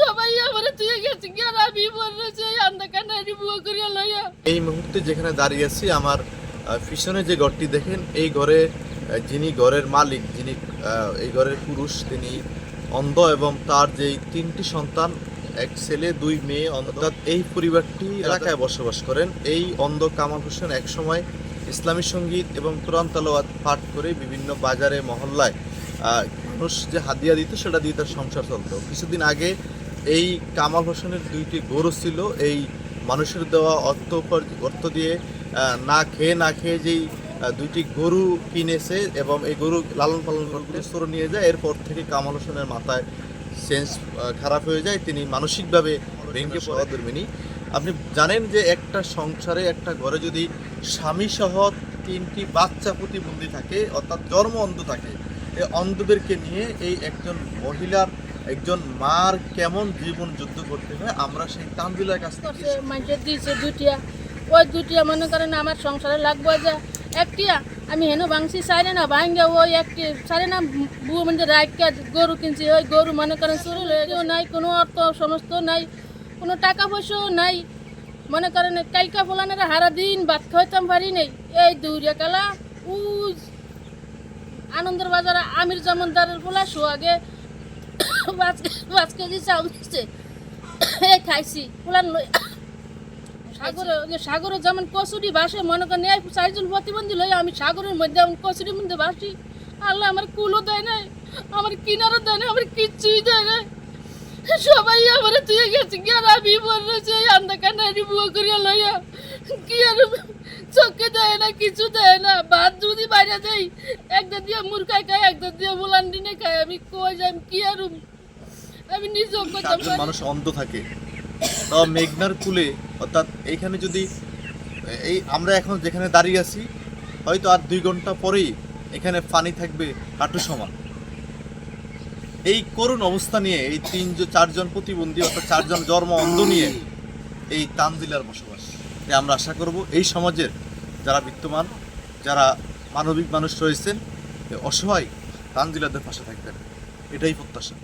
সবাই আমার তুই গেছে আর আমি এই মুহূর্তে যেখানে দাঁড়িয়ে আছি, আমার পিছনে যে ঘরটি দেখেন, এই ঘরে যিনি ঘরের মালিক, যিনি এই ঘরের পুরুষ, তিনি অন্ধ এবং তার যে তিনটি সন্তান, এক ছেলে, দুই মেয়ে, অর্থাৎ এই পরিবারটি এলাকায় বসবাস করেন। এই অন্ধ কামাল হোসেন একসময় ইসলামী সংগীত এবং কোরআন পাঠ করে বিভিন্ন বাজারে, মহল্লায় মানুষ যে হাদিয়া দিত সেটা দিয়ে তার সংসার চলতো। কিছুদিন আগে এই কামাল হোসেনের দুইটি গরু ছিল এই মানুষের দেওয়া অর্থ অর্থ দিয়ে না খেয়ে না খেয়ে যেই দুইটি গরু কিনেছে এবং এই গরু লালন পালন করে সরে নিয়ে যায় এরপর থেকে কামাল হোসেনের মাথায় সেন্স খারাপ হয়ে যায় তিনি মানসিকভাবে ভেঙে পড়া। দুর্মিনী আপনি জানেন যে একটা সংসারে একটা ঘরে যদি স্বামী সহ তিনটি বাচ্চা প্রতিবন্ধী থাকে অর্থাৎ জন্ম অন্ধ থাকে অন্ধদেরকে নিয়ে এই একজন মহিলার একজন মার কেমন জীবন যুদ্ধ করতে হয় আমরা সেই তানজিলার কাছ থেকে দিয়েছে দুটিয়া। ওই দুটিয়া মনে করেন আমার সংসারে লাগবো যে একটিয়া আমি হেন ভাঙছি সাইরে না ভাঙ্গে ওই একটি সাইরে না বউ মানে রাইকা গরু কিনছি ওই গরু মনে করেন লয়ে গেছে। নাই কোনো অর্থ সমস্ত নাই কোনো টাকা পয়সাও নাই। মনে করেন কালকা ফলানের হারা দিন ভাত খাইতাম পারি নেই। এই দৌড়িয়া কালা উই আনন্দের বাজারে আমির জামানদারের পোলা সোয়াগে পাঁচ পাঁচ কেজি চাউল দিচ্ছে খাইছি। লই সাগরে সাগরে যেমন কচুরি ভাসে, মনে করেন চারজন প্রতিবন্ধী লই আমি সাগরের মধ্যে আমি কচুরির মধ্যে ভাসি। আল্লাহ আমার কুলও দেয় নাই, আমার কিনারও দেয় না আমার কিচ্ছুই দেয় নাই। সবাই আমার তুই গেছে আর আমি বলছি এই বুয়া করিয়া লইয়া। কি আর চোখে দেয় না, কিছু দেয় না। ভাত যদি বাইরে দেয় খাই দিয়ে খাই আমি কই যাই কি আর আমি নিজেও করতাম মানুষ অন্ধ থাকে। তো মেঘনার কুলে অর্থাৎ এইখানে যদি এই আমরা এখন যেখানে দাঁড়িয়ে আছি হয়তো আর দুই ঘণ্টা পরেই এখানে পানি থাকবে হাঁটু সমান। এই করুণ অবস্থা নিয়ে এই তিনজন চারজন প্রতিবন্ধী অর্থাৎ চারজন জন্ম অন্ধ নিয়ে এই তানজিলার বসবাস। আমরা আশা করব এই সমাজের যারা বিত্তমান যারা মানবিক মানুষ রয়েছেন অসহায় তানজিলাদের পাশে থাকবেন। এটাই প্রত্যাশা।